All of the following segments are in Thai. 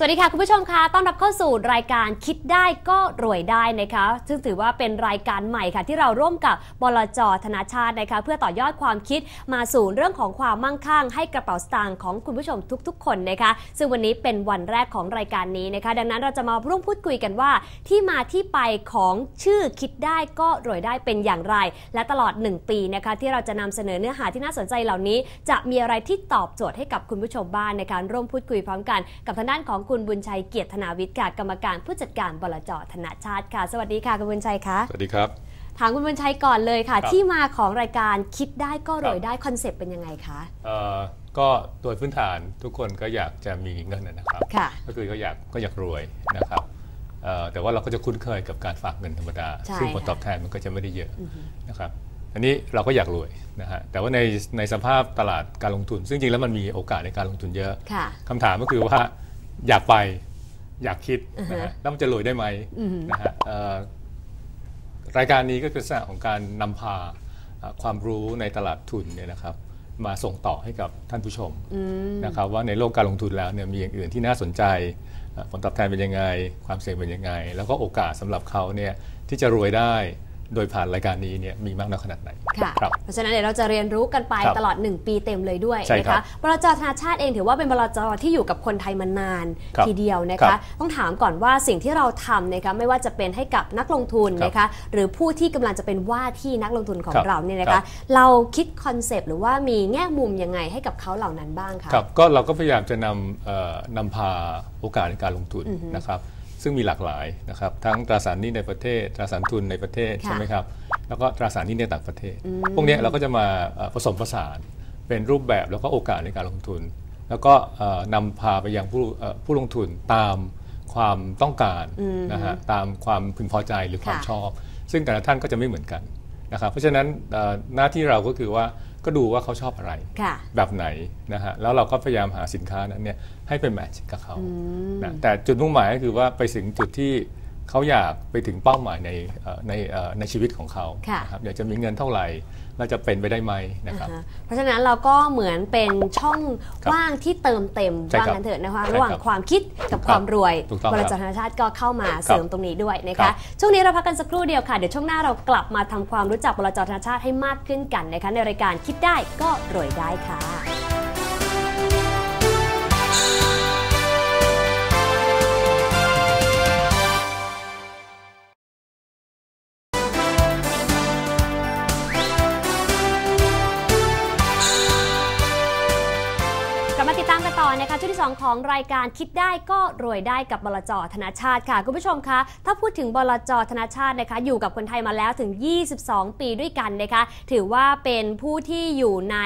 สวัสดีค่ะคุณผู้ชมคะต้อนรับเข้าสู่รายการคิดได้ก็รวยได้นะคะซึ่งถือว่าเป็นรายการใหม่ค่ะ ที่เราร่วมกับบลจธนาชาตินะคะ เพื่อต่อยอดความคิดมาสู่เรื่องของความมั่งคั่ง ให้กระเป๋าสตางค์ของคุณผู้ชมทุกๆ คนนะคะ ซึ่งวันนี้เป็นวันแรกของรายการนี้นะคะ ดังนั้นเราจะมาร่วมพูดคุยกันว่า ที่มาที่ไปของชื่อคิดได้ก็รวยได้เป็นอย่างไร และตลอด 1 ปีนะคะ ที่เราจะนำเสนอเนื้อหาที่น่าสนใจเหล่านี้ จะมีอะไรที่ตอบโจทย์ให้กับคุณผู้ชมบ้างในการร่วมพูดคุยพร้อมกันกับทางด้านของคุณบุญชัยเกียรติธนาวิทย์ค่ะกรรมการผู้จัดการบลจธนาชาติค่ะ สวัสดีค่ะคุณบุญชัยคะสวัสดีครับถามคุณบุญชัยก่อนเลยค่ะครับที่มาของรายการคิดได้ก็รวยครับได้คอนเซปต์เป็นยังไงคะเอ่อก็โดยพื้นฐานทุกคนก็อยากจะมีเงินนะครับค่ะก็คือก็อยากก็อยากรวยนะครับเอ่อแต่ว่าเราก็จะคุ้นเคยกับการฝากเงินธรรมดาใช่ซึ่งผลค่ะตอบแทนมันก็จะไม่ได้เยอะนะครับอันนี้เราก็อยากรวยนะฮะแต่ว่าในในสภาพตลาดการลงทุน ซึ่งจริงแล้วมันมีโอกาสในการลงทุนเยอะค่ะคำถามก็คือว่า อยากไปอยากคิดอือฮะนะฮะแล้วมันจะรวยได้ไหมอือฮึนะฮะเอ่อรายการนี้ก็คือลักษณะของการนำพาเอ่อความรู้ในตลาดทุนเนี่ยนะครับ มาส่งต่อให้กับท่านผู้ชมอืมนะครับว่าในโลกการลงทุนแล้วเนี่ยมีอย่างอื่นที่น่าสนใจเอ่อผลตอบแทนเป็นยังไง ความเสี่ยงเป็นยังไง แล้วก็โอกาสสำหรับเขาเนี่ยที่จะรวยได้ โดยผ่านรายการนี้เนี่ยมีมากน้อยขนาดไหนค่ะครับเพราะฉะนั้นเดี๋ยวเราจะเรียนรู้กันไปครับตลอด 1 ปีเต็มเลยด้วยใช่นะครัคะบบลจธนาชาติเองถือว่าเป็นบลจที่อยู่กับคนไทยมานานครับทีเดียวนะครัคะบต้องถามก่อนว่าสิ่งที่เราทำนะคะไม่ว่าจะเป็นให้กับนักลงทุนครับนะคะหรือผู้ที่กำลังจะเป็นว่าที่นักลงทุนของครับเราเนี่ยนะครัคะบเราคิดคอนเซปต์หรือว่ามีแง่มุมยังไงให้กับเขาเหล่านั้นบ้างคะครับก็เราก็พยายามจะนำเอ่อนำพาโอกาสในการลงทุนนะครับ ซึ่งมีหลากหลายนะครับ ทั้งตราสารหนี้ในประเทศ ตราสารทุนในประเทศค่ะใช่ไหมครับ แล้วก็ตราสารหนี้ในต่างประเทศ พวกเนี้ยเราก็จะมาเอ่อผสมผสานเป็นรูปแบบแล้วก็โอกาสในการลงทุน แล้วก็เอ่อนำพาไปยังผู้เอ่อผู้ลงทุนตามความต้องการนะฮะตามความพึงพอใจหรือความค่ะชอบ ซึ่งแต่ละท่านก็จะไม่เหมือนกันนะครับเพราะฉะนั้นเอ่อหน้าที่เราก็คือว่า ก็ดูว่าเขาชอบอะไรค่ะแบบไหนนะฮะแล้วเราก็พยายามหาสินค้านั้นเนี่ยให้เป็นแมทช์กับเขานะแต่จุดมุ่งหมายก็คือว่าไปถึงจุดที่เขาอยากไปถึงเป้าหมายในเอ่อในเอ่อในชีวิตของเขาค่ะนะครับอยากจะมีเงินเท่าไหร่ แล้วจะเป็นไปได้ไหมนะครับอ่าฮะเพราะฉะนั้นเราก็เหมือนเป็นช่องครับว่างที่เติมเต็มใช่ว่าครับงั้นเถอะนะคะใช่ครับระหว่างความคิดกับความรวยถูกต้องบครับริจาคธนาชาติก็เข้ามาเสริมตรงนี้ด้วยนะครัคะบช่วงนี้เราพักกันสักครู่เดียวค่ะ เดี๋ยวช่วงหน้าเรากลับมาทำความรู้จักบริจาคธนาชาติให้มากขึ้นกันนะคะในรายการคิดได้ก็รวยได้ค่ะ ช่วงที่ 2 ของรายการคิดได้ก็รวยได้กับบลจธนาชาติค่ะ คุณผู้ชมคะ ถ้าพูดถึงบลจธนาชาตินะคะ อยู่กับคนไทยมาแล้วถึง 22 ปีด้วยกันนะคะ ถือว่าเป็นผู้ที่อยู่ใน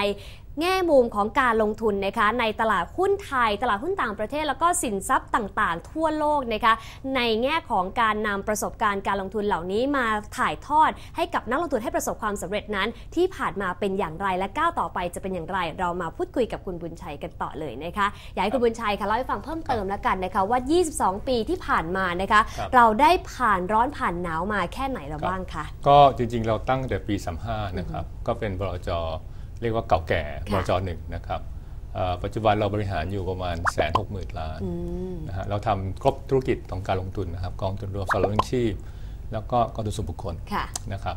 แง่มุมของการลงทุนนะคะในตลาดหุ้นไทย ตลาดหุ้นต่างประเทศ แล้วก็สินทรัพย์ต่างๆ ทั่วโลกนะคะในแง่ของการนำประสบการณ์การลงทุนเหล่านี้มาถ่ายทอด ให้กับนักลงทุนให้ประสบความสำเร็จนั้น ที่ผ่านมาเป็นอย่างไรและก้าวต่อไปจะเป็นอย่างไร เรามาพูดคุยกับคุณบุญชัยกันต่อเลยนะคะอยากให้คุณบุญชัยค่ะเล่าให้ฟังเพิ่มเติมแล้วกันนะคะว่า 22 ปีที่ผ่านมานะคะครับเราได้ผ่านร้อนผ่านหนาวมาแค่ไหนแล้วบ้างคะก็จริงๆ เราตั้งแต่ปี 35นะครับก็เป็นบลจ เรียกว่าเก่าแก่บค่ะลจหนึ่งนะครับเอ่อปัจจุบันเราบริหารอยู่ประมาณแสนหกหมื่นล้านอืมนะฮะเราทำครบธุรกิจของการลงทุนนะครับกองทุนรวมสำหรับเลี้ยงชีพ แล้วก็กองทุนส่วนบุคคลค่ะนะครับ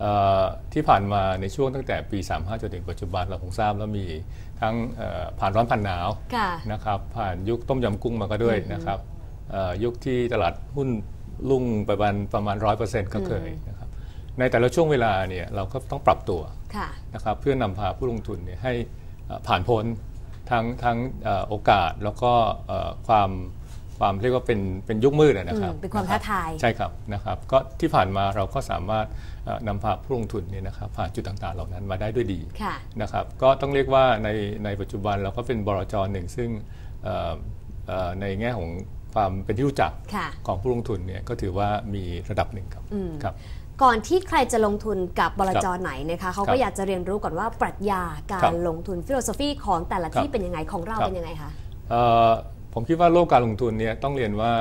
เอ่อที่ผ่านมาในช่วงตั้งแต่ปี 35 จนถึงปัจจุบันเราคงทราบแล้วมีทั้งเอ่อผ่านร้อนผ่านหนาวค่ะนะครับผ่านยุคต้มยำกุ้งมาก็ด้วยนะครับเอ่อยุคที่ตลาดหุ้นลุ่งประมาณประมาณ100%ก็เคยนะครับในแต่ละช่วงเวลาเนี่ยเราก็ต้องปรับตัวค่ะ นะครับเพื่อนำพาผู้ลงทุนเนี่ยให้เอ่อผ่านพ้นทั้งทั้งเอ่อโอกาสแล้วก็เอ่อความความเรียกว่าเป็นเป็นยุคมืดอะนะครับอืมเป็นความท้าทายใช่ครับนะครับ ก็ที่ผ่านมาเราก็สามารถเอ่อนำพาผู้ลงทุนเนี่ยนะครับผ่านจุดต่างๆ เหล่านั้นมาได้ด้วยดีค่ะนะครับก็ต้องเรียกว่าในในปัจจุบันเราก็เป็นบรจหนึ่งซึ่งเอ่อเอ่อในแง่ของความเป็นที่รู้จักค่ะของผู้ลงทุนเนี่ยก็ถือว่ามีระดับหนึ่งครับอืมครับ ก่อนที่ใครจะลงทุนกับบลจครับไหนนะคะเขาครัก็บอยากจะเรียนรู้ก่อนว่าปรัชญาการครับลงทุนฟิโลโซฟีของแต่ละที่ครับเป็นยังไงของเราครับเป็นยังไงคะเอ่อผมคิดว่าโลกการลงทุนเนี่ยต้องเรียนว่า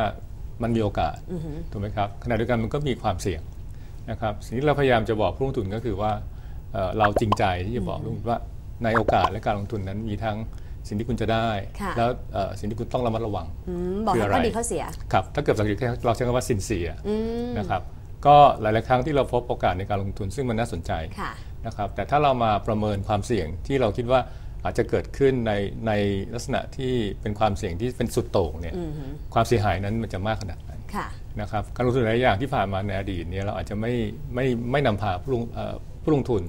มันมีโอกาสอือหือถูกไหมครับขณะเดียวกันมันก็มีความเสี่ยงนะครับสิ่งที่เราพยายามจะบอกผู้ลงทุนก็คือว่าเอ่อเราจริงใจที่จะบอกผู้ลงทุนว่าในโอกาสและการลงทุนนั้นมีทั้งสิ่งที่คุณจะได้ค่ะแล้วเอ่อสิ่งที่คุณต้องระมัดระวังอืมบอกคือทั้งอะไรข้อดีข้อเสียครับถ้าเกิดสังเกตเราใช้คำว่าสินเสียอืมนะครับ ก็หลาย ๆ ครั้งที่เราพบโอกาสในการลงทุนซึ่งมันน่าสนใจค่ะนะครับแต่ถ้าเรามาประเมินความเสี่ยงที่เราคิดว่าอาจจะเกิดขึ้นในในลักษณะที่เป็นความเสี่ยงที่เป็นสุดโต่งเนี่ยอือหือความเสียหายนั้นมันจะมากขนาดไหนค่ะนะครับการลงทุนหลายอย่างที่ผ่านมาในอดีตเนี่ยเราอาจจะไม่ไม่ไม่นำพาผู้ลงเอ่อผู้ลงทุน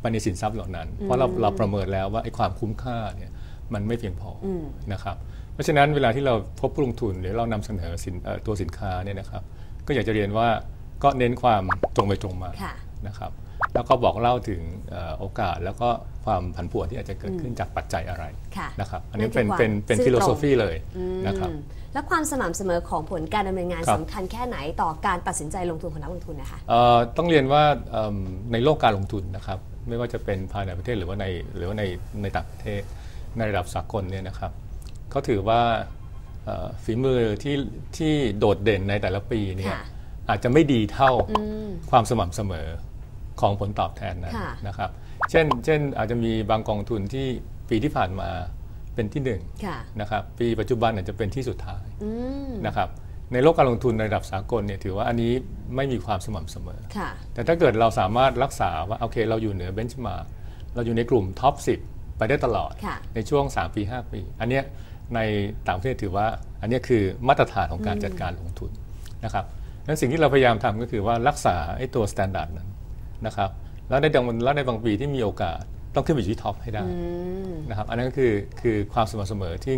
ไปในสินทรัพย์เหล่านั้น เพราะเราเราประเมินแล้วว่าไอ้ความคุ้มค่าเนี่ยมันไม่เพียงพออมนะครับเพราะฉะนั้นเวลาที่เราพบผู้ลงทุนหรือเรานำเสนอสินเอ่อตัวสินค้าเนี่ยนะครับก็อยากจะเรียนว่า ก็เน้นความตรงไปตรงมาค่ะนะครับแล้วก็บอกเล่าถึงเอ่อโอกาสแล้วก็ความผันผวนที่อาจจะเกิดขึ้นจากปัจจัยอะไรค่ะนะครับอันนี้นั่นคือเป็นความเป็นเป็นซื่อฟิโลตรงโซฟีเลยอืมนะครับแล้วความสม่ำเสมอของผลการดำเนินงานครับสำคัญแค่ไหนต่อการตัดสินใจลงทุนของนักลงทุนนะคะเอ่อต้องเรียนว่าเอิ่มในโลกการลงทุนนะครับไม่ว่าจะเป็นภายในประเทศหรือว่าในหรือว่าในในต่างประเทศในระดับสากลเนี่ยนะครับเขาถือว่าเอ่อฝีมือที่ที่โดดเด่นในแต่ละปีเนี่ยค่ะ อาจจะไม่ดีเท่าอืมความสม่ำเสมอของผลตอบแทนนั้นค่ะนะครับ เช่น เช่นอาจจะมีบางกองทุนที่ปีที่ผ่านมาเป็นที่หนึ่งค่ะนะครับ ปีปัจจุบันอาจจะเป็นที่สุดท้ายอืมนะครับ ในโลกการลงทุนในระดับสากลเนี่ยถือว่าอันนี้ไม่มีความสม่ำเสมอค่ะแต่ถ้าเกิดเราสามารถรักษาว่าโอเค เราอยู่เหนือเบนช์มาเราอยู่ในกลุ่มท็อป 10 ไปได้ตลอดค่ะในช่วง 3 ปี 5 ปี อันเนี้ยในต่างประเทศถือว่าอันเนี้ยคือมาตรฐานของการจัดการลงทุนนะครับ นั้นสิ่งที่เราพยายามทำก็คือว่ารักษาไอ้ตัวสแตนดาร์ดนั้นนะครับแล้วในบางแล้วในบางปีที่มีโอกาสต้องขึ้นไปอยู่ที่ท็อปให้ได้อืมนะครับอันนั้นก็คือคือความสม่ำเสมอที่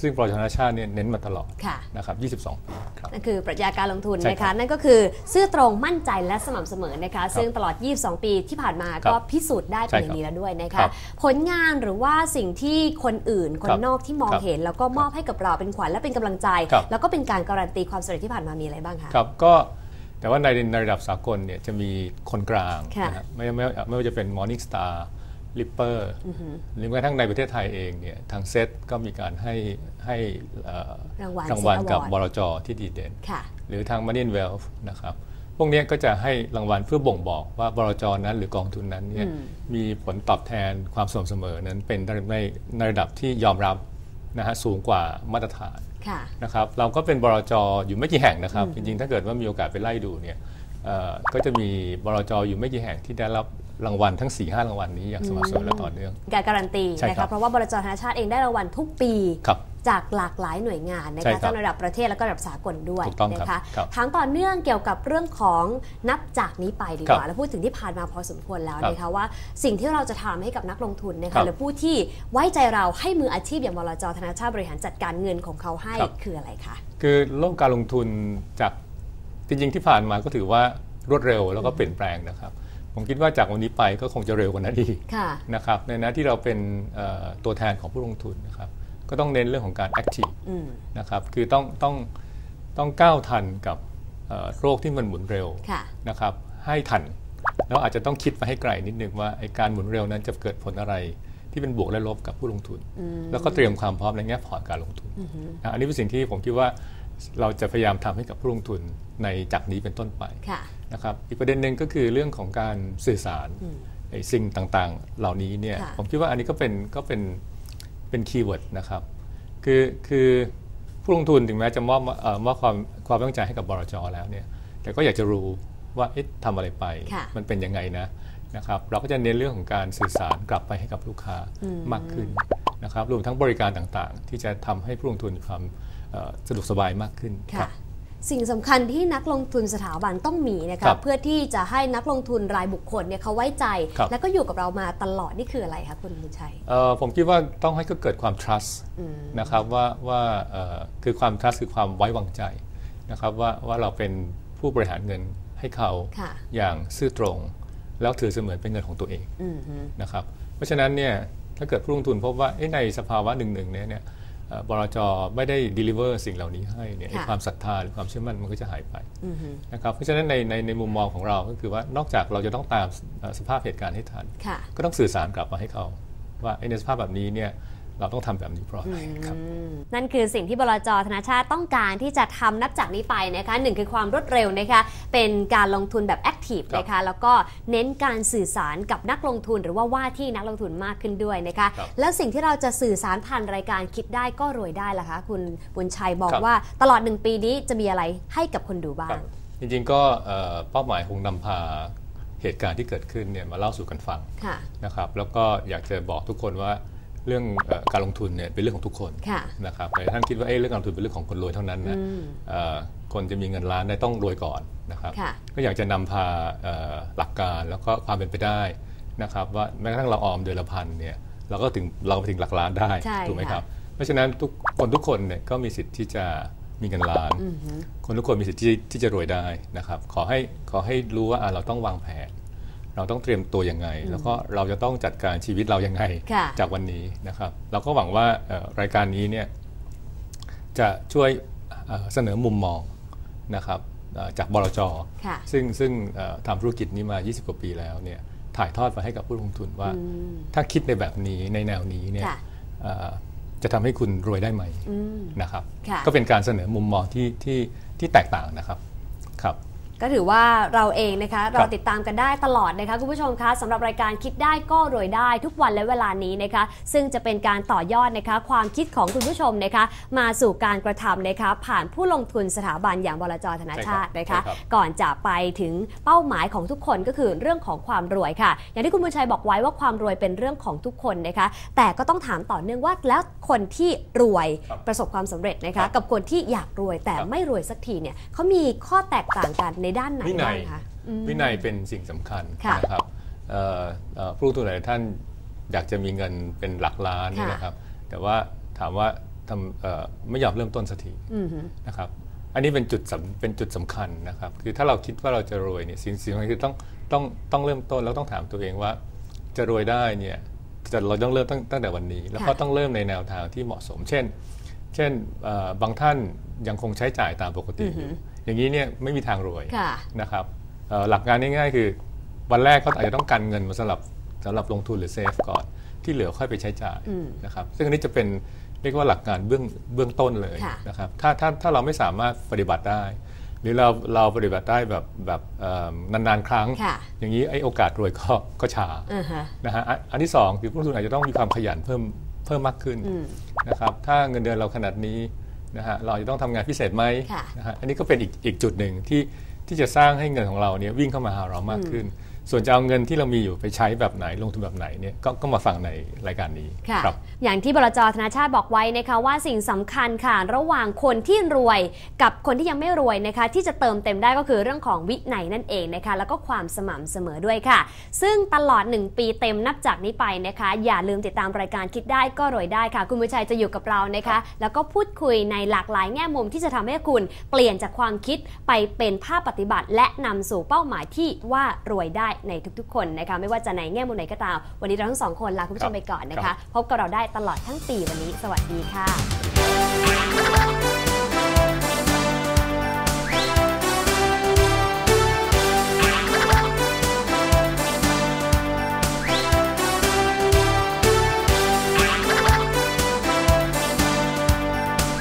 ซึ่งปรชนาชาติเนี่ยเน้นมาตลอดค่ะนะครับ 22 ปีครับนั่นคือปรัชญาการลงทุนใช่นะครัคะบนั่นก็คือซื่อตรงมั่นใจและสม่ำเสมอนะคะ ซึ่งตลอด 22 ปีที่ผ่านมาครัก็บพิสูจน์ได้เป็นอใช่ครับย่างนี้แล้วด้วยนะครัคะบผลงานหรือว่าสิ่งที่คนอื่น คนครับนอกที่มองครับเห็น แล้วก็มอบให้กับเราเป็นขวัญและเป็นกำลังใจครับแล้วก็เป็นการการันตีความสำเร็จที่ผ่านมามีอะไรบ้างคะครับก็แต่ว่าในในระดับสากลเนี่ยจะมีคนกลางค่ะนะครับไม่ไม่ไม่ว่าจะเป็น Morning Star Lipper หรือแม้กระทั่งในประเทศไทยเองเนี่ยทางเซตก็มีการให้ให้เอ่อรางวัลรางวัล Set กับ Award บลจที่ดีเด่นค่ะหรือทาง Money and Wealth นะครับพวกเนี้ยก็จะให้รางวัลเพื่อบ่งบอกว่าบลจนั้นหรือกองทุนนั้นเนี่ยอืมมีผลตอบแทนความสม่ำเสมอนั้นเป็นในในระดับที่ยอมรับนะฮะสูงกว่ามาตรฐานค่ะนะครับเราก็เป็นบลจอยู่ไม่กี่แห่งนะครับ จริงๆ ถ้าเกิดว่ามีโอกาสไปไล่ดูเนี่ยเอ่อก็จะมีบลจอยู่ไม่กี่แห่งที่ได้รับ รางวัลทั้ง4 5รางวัลนี้อย่างสม่ำเสมอและต่อเนื่องการการันตีใช่นะครัคะบเพราะว่าบรจธนาชาติเองได้รางวัลทุกปีครับจากหลากหลายหน่วยงานนะใช่คะครับทั้งระดับประเทศและก็ระดับสากลด้วยถูกต้องครับนะคะครับถามต่อเนื่องเกี่ยวกับเรื่องของนับจากนี้ไปดีกว่าครับแล้วพูดถึงที่ผ่านมาพอสมควรแล้วครับนะคะว่าสิ่งที่เราจะทำให้กับนักลงทุนนะครัคะบหรือผู้ที่ไว้ใจเราให้มืออาชีพอย่างบลจธนาชาติบริหารจัดการเงินของเขาให้ครับคืออะไรคะคือโลกการลงทุนจากจริงๆที่ผ่านมาก็ถือว่ารวดเร็วแล้วก็เปลี่ยนแปลงนะครับ ผมคิดว่าจากวันนี้ไปก็คงจะเร็วกว่านั้นอีกค่ะนะครับในฐานะที่เราเป็นเอ่อตัวแทนของผู้ลงทุนนะครับก็ต้องเน้นเรื่องของการ active อืมนะครับคือต้องต้องต้องก้าวทันกับเอ่อโรคที่มันหมุนเร็วค่ะนะครับให้ทันแล้วอาจจะต้องคิดไปให้ไกลนิดนึงว่าไอ้การหมุนเร็วนั้นจะเกิดผลอะไรที่เป็นบวกและลบกับผู้ลงทุน แล้วก็เตรียมความพร้อมในแง่พอร์ตการลงทุนนะอันนี้เป็นสิ่งที่ผมคิดว่า เราจะพยายามทำให้กับผู้ลงทุนในจากนี้เป็นต้นไปค่ะนะครับอีกประเด็นหนึ่งก็คือเรื่องของการสื่อสารไอ้สิ่งต่างๆ เหล่านี้เนี่ยค่ะผมคิดว่าอันนี้ก็เป็นก็เป็นเป็นคีย์เวิร์ดนะครับคือคือผู้ลงทุนถึงแม้จะมอบเอ่อมอบความความตั้งใจให้กับบรจแล้วเนี่ยแต่ก็อยากจะรู้ว่าเอ๊ะทำอะไรไปค่ะมันเป็นยังไงนะนะครับเราก็จะเน้นเรื่องของการสื่อสารกลับไปให้กับลูกค้ามากขึ้นนะครับรวมทั้งบริการต่างๆ ที่จะทำให้ผู้ลงทุนมีความเอ่อ สะดวกสบายมากขึ้นคค่ะรับสิ่งสำคัญที่นักลงทุนสถาบันต้องมีนะครัคะบเพื่อที่จะให้นักลงทุนรายบุคคลเนี่ยเขาไว้ใจครับแล้วก็อยู่กับเรามาตลอดนี่คืออะไรคะคุณบุญชัยเอ่อผมคิดว่าต้องให้ก็เกิดความ trust นะครับว่าว่าเอ่อคือความ trust คือความไว้วางใจนะครับว่าว่าเราเป็นผู้บริหารเงินให้เขาค่ะอย่างซื่อตรง แล้วถือเสมือนเป็นเงินของตัวเองอืมฮึนะครับเพราะฉะนั้นเนี่ยถ้าเกิดผู้ลงทุนพบว่าเอ๊ะในสภาวะหนึ่งๆเนี่ยเนี่ยเอ่อ บลจไม่ได้ deliver สิ่งเหล่านี้ให้เนี่ยไอ้ค่ะความศรัทธาหรือความเชื่อมั่นมันก็จะหายไปอือฮึนะครับเพราะฉะนั้นในในในมุมมองของเราก็คือว่านอกจากเราจะต้องตามเอ่อสภาพเหตุการณ์ให้ทันค่ะก็ต้องสื่อสารกลับมาให้เขาว่าไอ้ในสภาพแบบนี้เนี่ย เราต้องทำแบบนี้เพราะอะไรครับอืมนั่นคือสิ่งที่บลจธนาชาติต้องการที่จะทำนับจากนี้ไปนะคะหนึ่งคือความรวดเร็วนะคะเป็นการลงทุนแบบแอคทีฟครับนะคะแล้วก็เน้นการสื่อสารกับนักลงทุน หรือว่าว่าที่นักลงทุนมากขึ้นด้วยนะคะครับแล้วสิ่งที่เราจะสื่อสารผ่านรายการคิดได้ก็รวยได้ล่ะคะคุณบุญชัยบอกครับว่าตลอดหนึ่งปีนี้จะมีอะไรให้กับคนดูบ้าครังบจริงๆก็เอ่อเป้าหมายคงนำพาเหตุการณ์ที่เกิดขึ้นเนี่ยมาเล่าสู่กันฟังค่ะนะครับแล้วก็อยากจะบอกทุกคนว่า เรื่องเอ่อการลงทุนเนี่ยเป็นเรื่องของทุกคนค่ะนะครับแต่ท่านคิดว่าเอ้ยเรื่องการลงทุนเป็นเรื่องของคนรวยเท่านั้นนะอืมเอ่อคนจะมีเงินล้านได้ต้องรวยก่อนนะครับค่ะก็อยากจะนำพาเอ่อหลักการแล้วก็ความเป็นไปได้นะครับว่าแม้กระทั่งเราออมเดือนละพันเนี่ยเราก็ถึงเราไปถึงหลักล้านได้ใช่ถูกไหมค่ะครับ เพราะฉะนั้นทุกคนทุกคนเนี่ยก็มีสิทธิ์ที่จะมีเงินล้านอือฮึคนทุกคนมีสิทธิ์ที่ที่จะรวยได้นะครับขอให้ขอให้รู้ว่าอะเราต้องวางแผน เราต้องเตรียมตัวยังไง แล้วก็เราจะต้องจัดการชีวิตเรายังไงค่ะจากวันนี้นะครับ เราก็หวังว่าเอ่อรายการนี้เนี่ยจะช่วยเอ่อเสนอมุมมองนะครับเอ่อจากบลจค่ะซึ่งซึ่งเอ่อทำธุรกิจนี้มา 20 กว่าปีแล้วเนี่ยถ่ายทอดไปให้กับผู้ลงทุนว่าอืมถ้าคิดในแบบนี้ในแนวนี้เนี่ยค่ะเอ่อจะทำให้คุณรวยได้ไหมอืมนะครับค่ะก็เป็นการเสนอมุมมองที่ที่ที่แตกต่างนะครับครับ ก็ถือว่าเราเองนะคะครัเราบติดตามกันได้ตลอดนะคะคุณผู้ชมคะสำหรับรายการคิดได้ก็รวยได้ทุกวันและเวลานี้นะคะ ซึ่งจะเป็นการต่อยอดนะคะ ความคิดของคุณผู้ชมนะคะ มาสู่การกระทำนะคะ ผ่านผู้ลงทุนสถาบันอย่างบลจธนาชาตินะคะใช่ครับก่อนจะไปถึงเป้าหมายของทุกคนก็คือเรื่องของความรวยค่ะ อย่างที่คุณบุญชัยบอกไว้ว่าความรวยเป็นเรื่องของทุกคนนะคะ แต่ก็ต้องถามต่อเนื่องว่าแล้วคนที่รวยครับประสบความสำเร็จนะครัคะบกับคนที่อยากรวยแต่ครับไม่รวยสักทีเนี่ยเขามีข้อแตกต่างกันในด้านไหนวินับ้ายงคะอืมวินัยเป็นสิ่งสำคัญค่ะนะครับเอ่อเอ่อผู้ลงทุนหลายท่านอยากจะมีเงินเป็นหลักล้านเนี่ยค่ะนะครับ แต่ว่าถามว่าทำเอ่อไม่ยอมเริ่มต้นสักทีอือฮึนะครับ อันนี้เป็นจุดสำเป็นจุดสำคัญนะครับ คือถ้าเราคิดว่าเราจะรวยเนี่ยสิ่งสิ่งสำคัญคือต้องต้องต้องเริ่มต้นแล้วต้องถามตัวเองว่า จะรวยได้เนี่ยจะเราต้องเริ่มตั้งตั้งแต่วันนี้ แล้วก็ค่ะต้องเริ่มในแนวทางที่เหมาะสม เช่น เช่นเอ่อบางท่านยังคงใช้จ่ายตามปกติอยู่ อย่างนี้เนี่ยไม่มีทางรวยค่ะนะครับเอ่อหลักการง่ายๆ คือวันแรกเขาอาจจะต้องการเงินมาสำหรับสำหรับลงทุนหรือเซฟก่อนที่เหลือค่อยไปใช้จ่ายอืมนะครับซึ่งอันนี้จะเป็นเรียกว่าหลักการเบื้องเบื้องต้นเลยค่ะนะครับถ้าถ้าถ้าเราไม่สามารถปฏิบัติได้ หรือเราเราปฏิบัติได้แบบแบบเอิ่มนานๆครั้งค่ะอย่างนี้ไอ้โอกาสรวยก็ก็ช้าอ่าฮะนะฮะอันอันที่สองคือผู้ลงทุนอาจจะต้องมีความขยันเพิ่มเพิ่มมากขึ้นอืมนะครับถ้าเงินเดือนเราขนาดนี้ นะฮะเราจะต้องทำงานพิเศษไหมค่ะนะฮะอันนี้ก็เป็นอีกอีกจุดหนึ่งที่ที่จะสร้างให้เงินของเราเนี่ยวิ่งเข้ามาหาเรามากขึ้น ส่วนจะเอาเงินที่เรามีอยู่ไปใช้แบบไหนลงทุนแบบไหนเนี่ยก็ก็มาฟังในรายการนี้ค่ะครับอย่างที่บลจธนาชาติบอกไว้นะคะว่าสิ่งสำคัญค่ะระหว่างคนที่รวยกับคนที่ยังไม่รวยนะคะ ที่จะเติมเต็มได้ก็คือเรื่องของวินัยนั่นเองนะคะ แล้วก็ความสม่ำเสมอด้วยค่ะ ซึ่งตลอด 1 ปีเต็มนับจากนี้ไปนะคะ อย่าลืมติดตามรายการคิดได้ก็รวยได้ค่ะ คุณบุญชัยจะอยู่กับเรานะคะ แล้วก็พูดคุยในหลากหลายแง่มุมที่จะทำให้คุณเปลี่ยนจากความคิดไปเป็นภาพปฏิบัติ และนำสู่เป้าหมายที่ว่ารวยได้ในทุกๆ คนนะคะไม่ว่าจะในแง่มุมไหนก็ตาม วันนี้เราทั้งสองคนลาคุณผู้ชมไปก่อนนะครัคะบพบกับเราได้ตลอดทั้งปีวันนี้ สวัสดีค่ะ